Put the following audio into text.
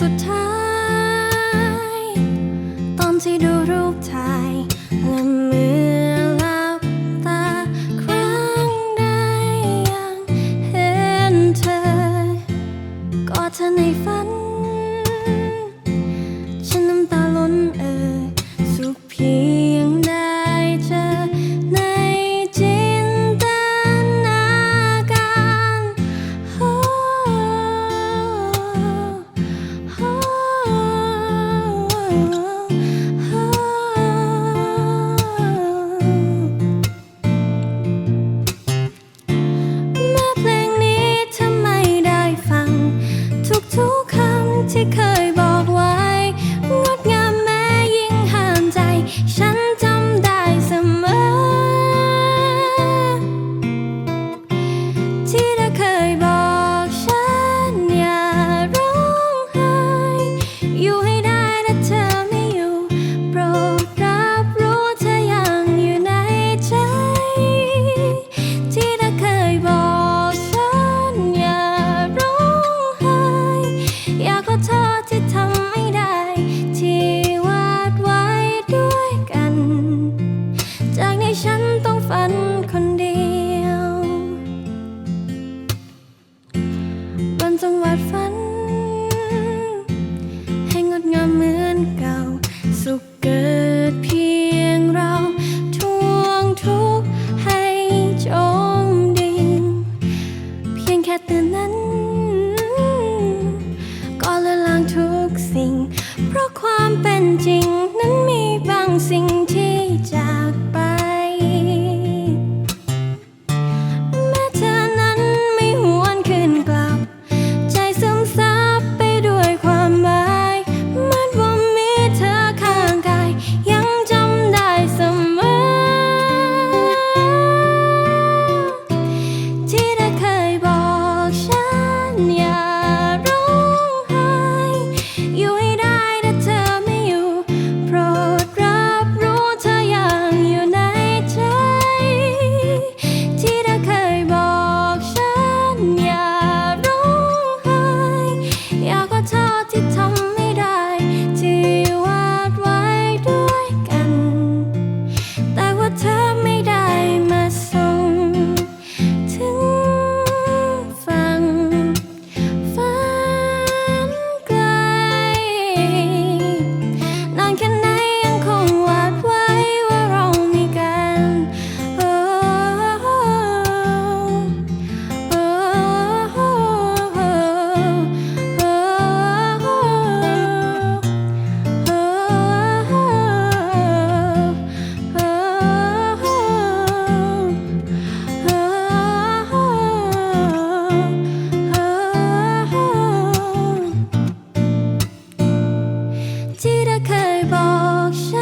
สุดท้าย ตอนที่ดูรูปถ่ายและมือหลับตาครั้งใดยังเห็นเธอกอดเธอในฝัน ฉันน้ำตาล้นเอ่อ เพราะความเป็นจริงนั้นมีบางสิ่งที่ 복 s